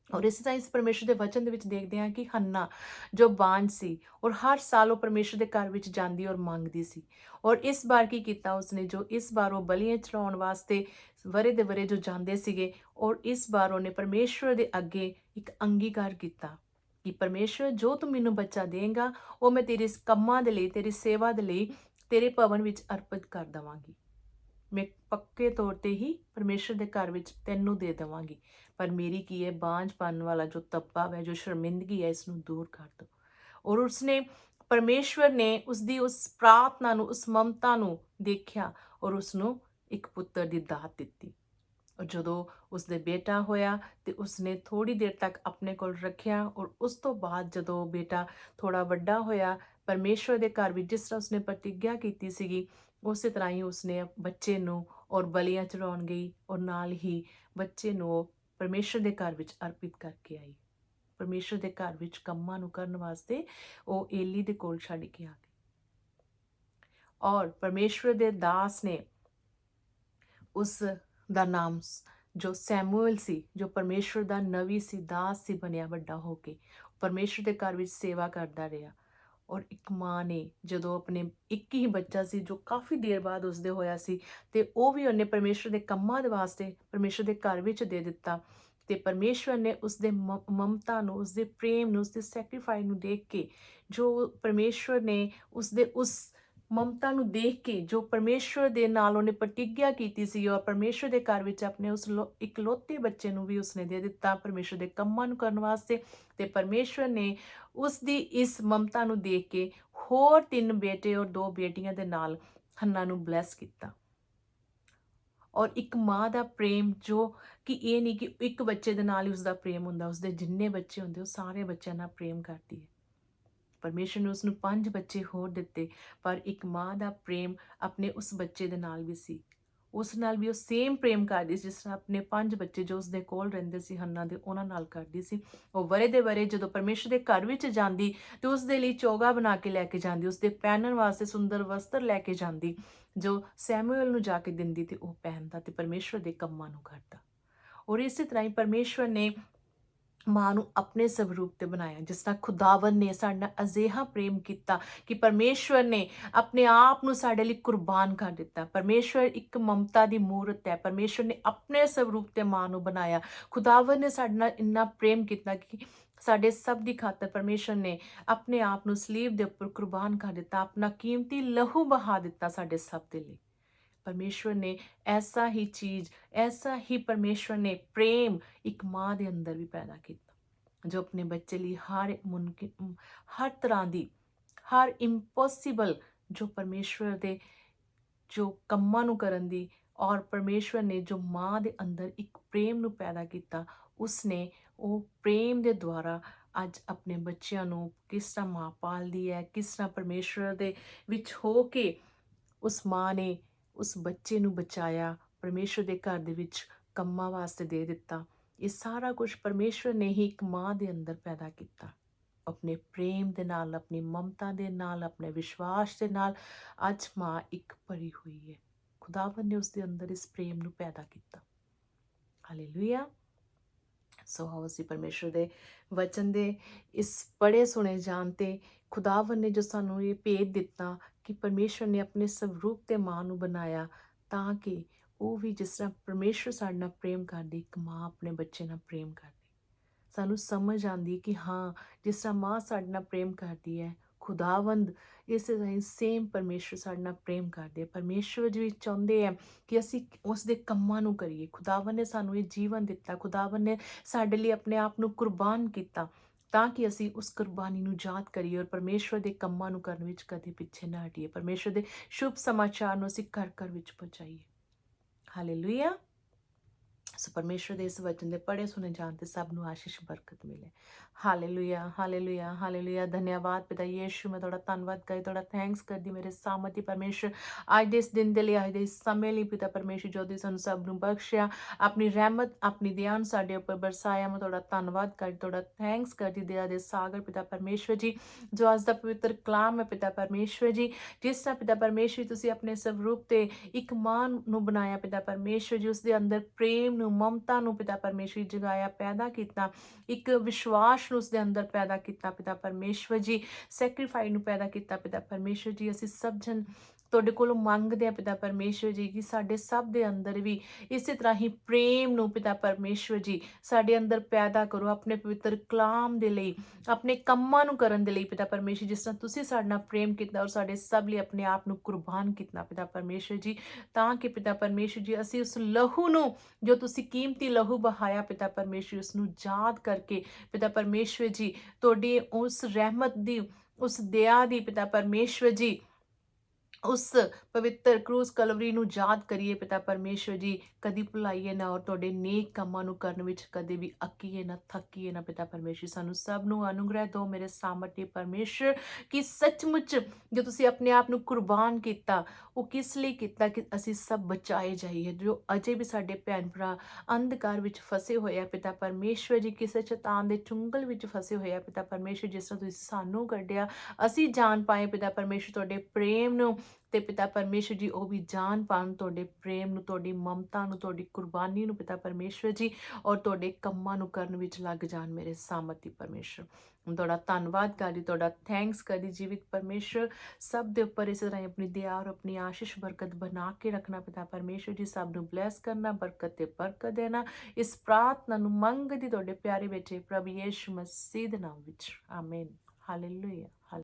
ਔਰ ਇਸੇ ਤਰ੍ਹਾਂ ਇਸ ਪਰਮੇਸ਼ਰ ਦੇ ਵਚਨ ਦੇ ਵਿੱਚ ਦੇਖਦੇ ਹਾਂ ਕਿ ਹੰਨਾ ਜੋ ਬਾਂਝ ਸੀ, ਔਰ ਹਰ ਸਾਲ ਉਹ ਪਰਮੇਸ਼ਰ ਦੇ ਘਰ ਵਿੱਚ ਜਾਂਦੀ ਔਰ ਮੰਗਦੀ ਸੀ। ਔਰ ਇਸ ਵਾਰ ਕੀ ਕੀਤਾ ਉਸਨੇ, ਜੋ ਇਸ ਵਾਰ ਉਹ ਬਲੀਆਂ ਚੜਾਉਣ ਵਾਸਤੇ ਵਰੇ ਦੇ ਵਰੇ ਜੋ ਜਾਂਦੇ ਸੀਗੇ, ਔਰ ਇਸ ਵਾਰ ਉਹਨੇ ਪਰਮੇਸ਼ਰ ਦੇ ਅੱਗੇ ਇੱਕ ਅੰਗੀਕਾਰ ਕੀਤਾ। ਕਿ ਪਰਮੇਸ਼ਰ ਜੋ ਤੂੰ ਮੈਨੂੰ ਬੱਚਾ ਦੇਂਗਾ, ਉਹ ਮੈਂ ਤੇਰੇ ਕੰਮਾਂ ਦੇ ਲਈ, ਤੇਰੀ ਸੇਵਾ ਦੇ ਲਈ, ਤੇਰੇ ਭਵਨ ਵਿੱਚ ਅਰਪਿਤ ਕਰ ਦਵਾਂਗੀ। ਮੈਂ ਪੱਕੇ ਤੌਰ ਤੇ ਹੀ ਪਰਮੇਸ਼ਰ ਦੇ ਘਰ ਵਿੱਚ ਤੈਨੂੰ ਦੇ ਦਵਾਂਗੀ। ਪਰ ਮੇਰੀ ਕੀ ਹੈ ਬਾਂਝਪਨ ਵਾਲਾ ਜੋ ਤੱਪਾ ਹੈ, ਜੋ ਸ਼ਰਮਿੰਦਗੀ ਹੈ, ਇਸ ਨੂੰ ਦੂਰ ਕਰ ਦੋ। ਔਰ ਉਸਨੇ ਪਰਮੇਸ਼ਵਰ ਨੇ ਉਸ ਦੀ ਉਸ ਪ੍ਰਾਰਥਨਾ ਨੂੰ, ਉਸ ਮਮਤਾ ਨੂੰ ਦੇਖਿਆ ਔਰ ਉਸ ਨੂੰ ਇੱਕ ਪੁੱਤਰ ਦੀ ਦਾਤ ਦਿੱਤੀ। ਜਦੋਂ ਉਸ ਦੇ ਬੇਟਾ ਹੋਇਆ ਤੇ ਉਸਨੇ ਥੋੜੀ ਦੇਰ ਤੱਕ ਆਪਣੇ ਕੋਲ ਰੱਖਿਆ ਔਰ ਉਸ ਤੋਂ ਬਾਅਦ ਜਦੋਂ ਬੇਟਾ ਥੋੜਾ ਵੱਡਾ ਹੋਇਆ, ਪਰਮੇਸ਼ਵਰ ਦੇ ਘਰ ਵਿੱਚ ਜਿਸ ਤਰ੍ਹਾਂ ਉਸਨੇ ਪ੍ਰਤੀਗਿਆ ਕੀਤੀ ਸੀਗੀ, ਉਸੇ ਤਰ੍ਹਾਂ ਹੀ ਉਸਨੇ ਬੱਚੇ ਨੂੰ ਔਰ ਬਲੀਆਂ ਚੜਾਉਣ ਗਈ ਔਰ ਨਾਲ ਹੀ ਬੱਚੇ ਨੂੰ ਉਹ ਪਰਮੇਸ਼ਰ ਦੇ ਘਰ ਵਿੱਚ ਅਰਪਿਤ ਕਰਕੇ ਆਈ। ਪਰਮੇਸ਼ਰ ਦੇ ਘਰ ਵਿੱਚ ਕੰਮਾਂ ਨੂੰ ਕਰਨ ਵਾਸਤੇ ਉਹ ਏਲੀ ਦੇ ਕੋਲ ਛੱਡ ਕੇ ਆ ਗਈ। ਔਰ ਪਰਮੇਸ਼ਰ ਦੇ ਦਾਸ ਨੇ ਉਸ ਦਾ ਨਾਮ ਜੋ ਸੈਮੂਅਲ ਸੀ, ਜੋ ਪਰਮੇਸ਼ਵਰ ਦਾ ਨਵੀ ਸੀ, ਦਾਸ ਸੀ ਬਣਿਆ ਵੱਡਾ ਹੋ ਕੇ, ਪਰਮੇਸ਼ਵਰ ਦੇ ਘਰ ਵਿੱਚ ਸੇਵਾ ਕਰਦਾ ਰਿਹਾ। ਔਰ ਇੱਕ ਮਾਂ ਨੇ ਜਦੋਂ ਆਪਣੇ ਇੱਕ ਹੀ ਬੱਚਾ ਸੀ, ਜੋ ਕਾਫੀ ਦੇਰ ਬਾਅਦ ਉਸਦੇ ਹੋਇਆ ਸੀ, ਤੇ ਉਹ ਵੀ ਉਹਨੇ ਪਰਮੇਸ਼ਵਰ ਦੇ ਕੰਮਾਂ ਦੇ ਵਾਸਤੇ ਪਰਮੇਸ਼ਵਰ ਦੇ ਘਰ ਵਿੱਚ ਦੇ ਦਿੱਤਾ। ਤੇ ਪਰਮੇਸ਼ਵਰ ਨੇ ਉਸਦੇ ਮ- ਮਮਤਾ ਨੂੰ, ਉਸਦੇ ਪ੍ਰੇਮ ਨੂੰ, ਉਸਦੇ ਸੈਕਰੀਫਾਈ ਨੂੰ ਦੇਖ ਕੇ ਜੋ ਪਰਮੇਸ਼ਵਰ ਨੇ ਉਸਦੇ ਉਸ ਮਮਤਾ ਨੂੰ ਦੇਖ ਕੇ ਜੋ ਪਰਮੇਸ਼ਵਰ ਦੇ ਨਾਲ ਉਹਨੇ ਪ੍ਰਤੀਗਿਆ ਕੀਤੀ ਸੀ ਔਰ ਪਰਮੇਸ਼ਵਰ ਦੇ ਘਰ ਵਿੱਚ ਆਪਣੇ ਉਸ ਲੋ- ਇਕਲੌਤੇ ਬੱਚੇ ਨੂੰ ਵੀ ਉਸਨੇ ਦੇ ਦਿੱਤਾ, ਪਰਮੇਸ਼ਵਰ ਦੇ ਕੰਮਾਂ ਨੂੰ ਕਰਨ ਵਾਸਤੇ ਤੇ ਪਰਮੇਸ਼ਵਰ ਨੇ ਉਸ ਦੀ ਇਸ ਮਮਤਾ ਨੂੰ ਦੇਖ ਕੇ ਹੋਰ ਤਿੰਨ ਬੇਟੇ ਔਰ ਦੋ ਬੇਟੀਆਂ ਦੇ ਨਾਲ ਹੰਨਾ ਨੂੰ ਬਲੈਸ ਕੀਤਾ। ਔਰ ਇੱਕ ਮਾਂ ਦਾ ਪ੍ਰੇਮ ਜੋ ਕਿ ਇਹ ਨਹੀਂ ਕਿ ਇੱਕ ਬੱਚੇ ਦੇ ਨਾਲ ਹੀ ਉਸਦਾ ਪ੍ਰੇਮ ਹੁੰਦਾ, ਉਸਦੇ ਜਿੰਨੇ ਬੱਚੇ ਹੁੰਦੇ, ਉਹ ਸਾਰੇ ਬੱਚਿਆਂ ਨਾਲ ਪ੍ਰੇਮ ਕਰਦੀ ਹੈ। ਪਰਮੇਸ਼ਰ ਨੇ ਉਸ ਨੂੰ ਪੰਜ ਬੱਚੇ ਹੋਰ ਦਿੱਤੇ, ਪਰ ਇੱਕ ਮਾਂ ਦਾ ਪ੍ਰੇਮ ਆਪਣੇ ਉਸ ਬੱਚੇ ਦੇ ਨਾਲ ਵੀ ਸੀ। ਉਸ ਨਾਲ ਵੀ ਉਹ ਸੇਮ ਪ੍ਰੇਮ ਕਰਦੀ ਸੀ, ਜਿਸ ਤਰ੍ਹਾਂ ਆਪਣੇ ਪੰਜ ਬੱਚੇ ਜੋ ਉਸ ਦੇ ਕੋਲ ਰਹਿੰਦੇ ਸੀ, ਹੰਨਾ ਦੇ ਉਹਨਾਂ ਨਾਲ ਕਰਦੀ ਸੀ। ਉਹ ਵਰੇ ਦੇ ਵਰੇ ਜਦੋਂ ਪਰਮੇਸ਼ਰ ਦੇ ਘਰ ਵਿੱਚ ਜਾਂਦੀ, ਤੇ ਉਸ ਦੇ ਲਈ ਚੋਗਾ ਬਣਾ ਕੇ ਲੈ ਕੇ ਜਾਂਦੀ ਉਸ ਦੇ ਪਹਿਨਣ ਵਾਸਤੇ ਸੁੰਦਰ ਵਸਤਰ ਲੈ ਕੇ ਜਾਂਦੀ, ਜੋ ਸੈਮੂਅਲ ਨੂੰ ਜਾ ਕੇ ਦਿੰਦੀ ਤੇ ਉਹ ਪਹਿਨਦਾ ਤੇ ਪਰਮੇਸ਼ਰ ਦੇ ਕੰਮਾਂ ਨੂੰ ਕਰਦਾ। ਔਰ ਇਸੇ ਤਰ੍ਹਾਂ ਹੀ ਪਰਮੇਸ਼ਰ ਨੇ ਮਾਂ ਨੂੰ ਆਪਣੇ ਸਵਰੂਪ ਤੇ ਬਣਾਇਆ, ਜਿਸ ਤਰ੍ਹਾਂ ਖੁਦਾਵੰ ਨੇ ਸਾਡੇ ਨਾਲ ਅਜਿਹਾ ਪ੍ਰੇਮ ਕੀਤਾ ਕਿ ਪਰਮੇਸ਼ਵਰ ਨੇ ਆਪਣੇ ਆਪ ਨੂੰ ਸਾਡੇ ਲਈ ਕੁਰਬਾਨ ਕਰ ਦਿੱਤਾ। ਪਰਮੇਸ਼ਵਰ ਇੱਕ ਮਮਤਾ ਦੀ ਮੂਰਤ ਹੈ। ਪਰਮੇਸ਼ਵਰ ਨੇ ਆਪਣੇ ਸਵਰੂਪ ਤੇ ਮਾਂ ਨੂੰ ਬਣਾਇਆ। ਖੁਦਾਵੰ ਨੇ ਸਾਡੇ ਨਾਲ ਇੰਨਾ ਪ੍ਰੇਮ ਕੀਤਾ ਕਿ ਸਾਡੇ ਸਭ ਦੀ ਖਾਤਰ ਪਰਮੇਸ਼ਵਰ ਨੇ ਆਪਣੇ ਆਪ ਨੂੰ ਸਲੀਬ ਦੇ ਉੱਪਰ ਕੁਰਬਾਨ ਕਰ ਦਿੱਤਾ, ਆਪਣਾ ਕੀਮਤੀ ਲਹੂ ਬਹਾ ਦਿੱਤਾ ਸਾਡੇ ਸਭ ਦੇ ਲਈ। ਪਰਮੇਸ਼ਵਰ ਨੇ ਐਸਾ ਹੀ ਚੀਜ਼, ਐਸਾ ਹੀ ਪਰਮੇਸ਼ਵਰ ਨੇ ਪ੍ਰੇਮ ਇੱਕ ਮਾਂ ਦੇ ਅੰਦਰ ਵੀ ਪੈਦਾ ਕੀਤਾ, ਜੋ ਆਪਣੇ ਬੱਚੇ ਲਈ ਹਰ ਮੁਮਕਿਨ ਹਰ ਤਰ੍ਹਾਂ ਦੀ, ਹਰ ਇੰਪੋਸੀਬਲ ਜੋ ਪਰਮੇਸ਼ਵਰ ਦੇ, ਜੋ ਕੰਮਾਂ ਨੂੰ ਕਰਨ ਦੀ ਔਰ ਪਰਮੇਸ਼ਵਰ ਨੇ ਜੋ ਮਾਂ ਦੇ ਅੰਦਰ ਇੱਕ ਪ੍ਰੇਮ ਨੂੰ ਪੈਦਾ ਕੀਤਾ, ਉਸਨੇ ਉਹ ਪ੍ਰੇਮ ਦੇ ਦੁਆਰਾ ਅੱਜ ਆਪਣੇ ਬੱਚਿਆਂ ਨੂੰ ਕਿਸ ਤਰ੍ਹਾਂ ਮਾਂ ਪਾਲਦੀ ਹੈ, ਕਿਸ ਤਰ੍ਹਾਂ ਪਰਮੇਸ਼ਵਰ ਦੇ ਵਿੱਚ ਹੋ ਕੇ ਉਸ ਮਾਂ ਨੇ ਉਸ ਬੱਚੇ ਨੂੰ ਬਚਾਇਆ ਪਰਮੇਸ਼ਵਰ ਦੇ ਘਰ ਦੇ ਵਿੱਚ ਕੰਮਾਂ ਵਾਸਤੇ ਦੇ ਦਿੱਤਾ। ਇਹ ਸਾਰਾ ਕੁਝ ਪਰਮੇਸ਼ਵਰ ਨੇ ਹੀ ਇੱਕ ਮਾਂ ਦੇ ਅੰਦਰ ਪੈਦਾ ਕੀਤਾ। ਆਪਣੇ ਪ੍ਰੇਮ ਦੇ ਨਾਲ, ਆਪਣੀ ਮਮਤਾ ਦੇ ਨਾਲ, ਆਪਣੇ ਵਿਸ਼ਵਾਸ ਦੇ ਨਾਲ ਅੱਜ ਮਾਂ ਇੱਕ ਭਰੀ ਹੋਈ ਹੈ। ਖੁਦਾਵੰ ਨੇ ਉਸ ਦੇ ਅੰਦਰ ਇਸ ਪ੍ਰੇਮ ਨੂੰ ਪੈਦਾ ਕੀਤਾ। ਹਾਲੇਲੂਇਆ ਸੋ ਆਓ ਅਸੀਂ ਪਰਮੇਸ਼ਵਰ ਦੇ ਵਚਨ ਦੇ ਇਸ ਪੜੇ ਸੁਣੇ ਜਾਣ ਤੇ ਖੁਦਾਵੰ ਨੇ ਜੋ ਸਾਨੂੰ ਇਹ ਭੇਦ ਦਿੱਤਾ ਕਿ ਪਰਮੇਸ਼ਵਰ ਨੇ ਆਪਣੇ ਸਵਰੂਪ ਤੇ ਮਾਂ ਨੂੰ ਬਣਾਇਆ ਤਾਂ ਕਿ ਉਹ ਵੀ ਜਿਸ ਤਰ੍ਹਾਂ ਪਰਮੇਸ਼ਵਰ ਸਾਡੇ ਨਾਲ ਪ੍ਰੇਮ ਕਰਦੀ, ਇੱਕ ਮਾਂ ਆਪਣੇ ਬੱਚੇ ਨਾਲ ਪ੍ਰੇਮ ਕਰਦੀ। ਸਾਨੂੰ ਸਮਝ ਆਂਦੀ ਕਿ ਹਾਂ, ਜਿਸ ਤਰ੍ਹਾਂ ਮਾਂ ਸਾਡੇ ਨਾਲ ਪ੍ਰੇਮ ਕਰਦੀ ਹੈ, ਖੁਦਾਵੰਦ ਇਸੇ ਤਰ੍ਹਾਂ ਸੇਮ ਪਰਮੇਸ਼ਵਰ ਸਾਡੇ ਨਾਲ ਪ੍ਰੇਮ ਕਰਦੇ ਹੈ। ਪਰਮੇਸ਼ਵਰ ਜੀ ਚਾਹੁੰਦੇ ਹੈ ਕਿ ਅਸੀਂ ਉਸ ਦੇ ਕੰਮਾਂ ਨੂੰ ਕਰੀਏ। ਖੁਦਾਵੰਦ ਨੇ ਸਾਨੂੰ ਇਹ ਜੀਵਨ ਦਿੱਤਾ, ਖੁਦਾਵੰਦ ਨੇ ਸਾਡੇ ਲਈ ਆਪਣੇ ਆਪ ਨੂੰ ਕੁਰਬਾਨ ਕੀਤਾ। ਤਾਂ ਕਿ ਅਸੀਂ ਉਸ ਕੁਰਬਾਨੀ ਨੂੰ ਯਾਦ ਕਰੀਏ ਔਰ ਪਰਮੇਸ਼ਵਰ ਦੇ ਕੰਮਾਂ ਨੂੰ ਕਰਨ ਵਿੱਚ ਕਦੇ ਪਿੱਛੇ ਨਾ ਹਟੀਏ। ਪਰਮੇਸ਼ਵਰ ਦੇ ਸ਼ੁਭ ਸਮਾਚਾਰ ਨੂੰ ਅਸੀਂ ਘਰ ਘਰ ਵਿੱਚ ਪਹੁੰਚਾਈਏ। ਹਾਲੇਲੂਇਆ ਸੋ ਪਰਮੇਸ਼ਵਰ ਦੇ ਇਸ ਵਚਨ ਦੇ ਪੜੇ ਸੁਣੇ ਜਾਣ ਤੇ ਸਭ ਨੂੰ ਆਸ਼ੀਸ਼, ਬਰਕਤ ਮਿਲੇ। ਹਾਲੇਲੂਇਆ ਹਾਲੇਲੂਇਆ ਹਾਲੇਲੂਇਆ ਧੰਨਵਾਦ ਪਿਤਾ ਯੇਸ਼ੂ ਮੈਂ ਤੁਹਾਡਾ ਧੰਨਵਾਦ ਕਰਦੀ ਤੁਹਾਡਾ ਥੈਂਕਸ ਕਰਦੀ ਮੇਰੇ ਸਾਮਤੀ ਪਰਮੇਸ਼ਰ ਅੱਜ ਦੇ ਇਸ ਦਿਨ ਦੇ ਲਈ ਅੱਜ ਦੇ ਇਸ ਸਮੇਂ ਲਈ ਪਿਤਾ ਪਰਮੇਸ਼ਰ ਜੋ ਦੀ ਸਾਨੂੰ ਸਭ ਨੂੰ ਬਖਸ਼ਿਆ ਆਪਣੀ ਰਹਿਮਤ ਆਪਣੀ ਦਿਆਨ ਸਾਡੇ ਉੱਪਰ ਬਰਸਾਇਆ ਮੈਂ ਤੁਹਾਡਾ ਧੰਨਵਾਦ ਕਰਦੀ ਤੁਹਾਡਾ ਥੈਂਕਸ ਕਰਦੀ ਦਇਆ ਦੇ ਸਾਗਰ ਪਿਤਾ ਪਰਮੇਸ਼ਰ ਜੀ ਜੋ ਅੱਜ ਦਾ ਪਵਿੱਤਰ ਕਲਾਮ ਹੈ ਪਿਤਾ ਪਰਮੇਸ਼ਰ ਜੀ ਜਿਸ ਤਰ੍ਹਾਂ ਪਿਤਾ ਪਰਮੇਸ਼ਰ ਤੁਸੀਂ ਆਪਣੇ ਸਵਰੂਪ ਤੇ ਇੱਕ ਮਾਂ ਨੂੰ ਬਣਾਇਆ ਪਿਤਾ ਪਰਮੇਸ਼ਰ ਜੀ ਉਸ ਦੇ ਅੰਦਰ ਪ੍ਰੇਮ ਨੂੰ ਮਮਤਾ ਨੂੰ ਪਿਤਾ ਪਰਮੇਸ਼ਰ ਜਗਾਇਆ ਪੈਦਾ ਕੀਤਾ ਇੱਕ ਵਿਸ਼ਵਾਸ ਨੂੰ ਉਸ ਦੇ ਅੰਦਰ ਪੈਦਾ ਕੀਤਾ ਪਿਤਾ ਪਰਮੇਸ਼ਰ ਜੀ ਸੈਕਰੀਫਾਈ ਨੂੰ ਪੈਦਾ ਕੀਤਾ ਪਿਤਾ ਪਰਮੇਸ਼ਰ ਜੀ, ਅਸੀਂ ਸਭ ਜਨ ਤੁਹਾਡੇ ਕੋਲੋਂ ਮੰਗਦੇ ਆ ਪਿਤਾ ਪਰਮੇਸ਼ਰ ਜੀ, ਕਿ ਸਾਡੇ ਸਭ ਦੇ ਅੰਦਰ ਵੀ ਇਸੇ ਤਰ੍ਹਾਂ ਹੀ ਪ੍ਰੇਮ ਨੂੰ ਪਿਤਾ ਪਰਮੇਸ਼ਰ ਜੀ ਸਾਡੇ ਅੰਦਰ ਪੈਦਾ ਕਰੋ, ਆਪਣੇ ਪਵਿੱਤਰ ਕਲਾਮ ਦੇ ਲਈ, ਆਪਣੇ ਕੰਮਾਂ ਨੂੰ ਕਰਨ ਦੇ ਲਈ ਪਿਤਾ ਪਰਮੇਸ਼ਰ ਜਿਸ ਤਰ੍ਹਾਂ ਤੁਸੀਂ ਸਾਡੇ ਨਾਲ ਪ੍ਰੇਮ ਕੀਤਾ ਔਰ ਸਾਡੇ ਸਭ ਲਈ ਆਪਣੇ ਆਪ ਨੂੰ ਕੁਰਬਾਨ ਕੀਤਾ ਪਿਤਾ ਪਰਮੇਸ਼ਰ ਜੀ, ਤਾਂ ਕਿ ਪਿਤਾ ਪਰਮੇਸ਼ਰ ਜੀ, ਅਸੀਂ ਉਸ ਲਹੂ ਨੂੰ, ਜੋ ਤੁਸੀਂ ਕੀਮਤੀ ਲਹੂ ਬਹਾਇਆ ਪਿਤਾ ਪਰਮੇਸ਼ਰ ਉਸ ਨੂੰ ਯਾਦ ਕਰਕੇ ਪਿਤਾ ਪਰਮੇਸ਼ਰ ਜੀ, ਤੁਹਾਡੀ ਉਸ ਰਹਿਮਤ ਦੀ, ਉਸ ਦਇਆ ਦੀ ਪਿਤਾ ਪਰਮੇਸ਼ਰ ਜੀ ਉਸ ਪਵਿੱਤਰ ਕਰੂਸ ਕਲਵਰੀ ਨੂੰ ਯਾਦ ਕਰੀਏ ਪਿਤਾ ਪਰਮੇਸ਼ਰ ਜੀ, ਕਦੀ ਭੁਲਾਈਏ ਨਾ ਔਰ ਤੁਹਾਡੇ ਨੇਕ ਕੰਮਾਂ ਨੂੰ ਕਰਨ ਵਿੱਚ ਕਦੇ ਵੀ ਅੱਕੀਏ ਨਾ ਥੱਕੀਏ ਨਾ ਪਿਤਾ ਪਰਮੇਸ਼ਰ ਸਾਨੂੰ ਸਭ ਨੂੰ ਅਨੁਗ੍ਰਹਿ ਦਿਓ ਮੇਰੇ ਸਾਮਰਥੀ ਪਰਮੇਸ਼ਰ ਕਿ ਸੱਚਮੁੱਚ ਜੋ ਤੁਸੀਂ ਆਪਣੇ ਆਪ ਨੂੰ ਕੁਰਬਾਨ ਕੀਤਾ, ਉਹ ਕਿਸ ਲਈ ਕੀਤਾ ਕਿ ਅਸੀਂ ਸਭ ਬਚਾਏ ਜਾਈਏ? ਜੋ ਅਜੇ ਵੀ ਸਾਡੇ ਭੈਣ ਭਰਾ ਅੰਧਕਾਰ ਵਿੱਚ ਫਸੇ ਹੋਏ ਆ ਪਿਤਾ ਪਰਮੇਸ਼ਰ ਜੀ, ਕਿਸੇ ਚਟਾਨ ਦੇ ਚੁੰਗਲ ਵਿੱਚ ਫਸੇ ਹੋਏ ਆ ਪਿਤਾ ਪਰਮੇਸ਼ਰ ਜਿਸ ਤਰ੍ਹਾਂ ਤੁਸੀਂ ਸਾਨੂੰ ਕੱਢਿਆ, ਅਸੀਂ ਜਾਣ ਪਾਏ ਪਿਤਾ ਪਰਮੇਸ਼ਰ ਤੁਹਾਡੇ ਪ੍ਰੇਮ ਨੂੰ ਤੇ ਪਿਤਾ ਪਰਮੇਸ਼ਰ ਜੀ, ਉਹ ਵੀ ਜਾਣ ਪਾਣ ਤੁਹਾਡੇ ਪ੍ਰੇਮ ਨੂੰ, ਤੁਹਾਡੀ ਮਮਤਾ ਨੂੰ, ਤੁਹਾਡੀ ਕੁਰਬਾਨੀ ਨੂੰ ਪਿਤਾ ਪਰਮੇਸ਼ਰ ਜੀ ਔਰ ਤੁਹਾਡੇ ਕੰਮਾਂ ਨੂੰ ਕਰਨ ਵਿੱਚ ਲੱਗ ਜਾਣ ਮੇਰੇ ਸਾਮਰਥੀ ਪਰਮੇਸ਼ਰ। ਤੁਹਾਡਾ ਧੰਨਵਾਦ ਕਰਦੀ ਤੁਹਾਡਾ ਥੈਂਕਸ ਕਰਦੀ ਜੀਵਿਤ ਪਰਮੇਸ਼ਰ। ਸਭ ਦੇ ਉੱਪਰ ਇਸੇ ਤਰ੍ਹਾਂ ਆਪਣੀ ਦਇਆ ਔਰ ਆਪਣੀ ਆਸ਼ੀਸ਼ ਬਰਕਤ ਬਣਾ ਕੇ ਰੱਖਣਾ ਪਿਤਾ ਪਰਮੇਸ਼ਰ ਜੀ, ਸਭ ਨੂੰ ਬਲੈਸ ਕਰਨਾ, ਬਰਕਤ ਤੇ ਬਰਕਤ ਦੇਣਾ। ਇਸ ਪ੍ਰਾਰਥਨਾ ਨੂੰ ਮੰਗਦੀ ਤੁਹਾਡੇ ਪਿਆਰੇ ਬੇਟੇ ਪ੍ਰਭੂ ਯੀਸ਼ੂ ਮਸੀਹ ਦੇ ਨਾਮ ਵਿੱਚ। Amen hallelujah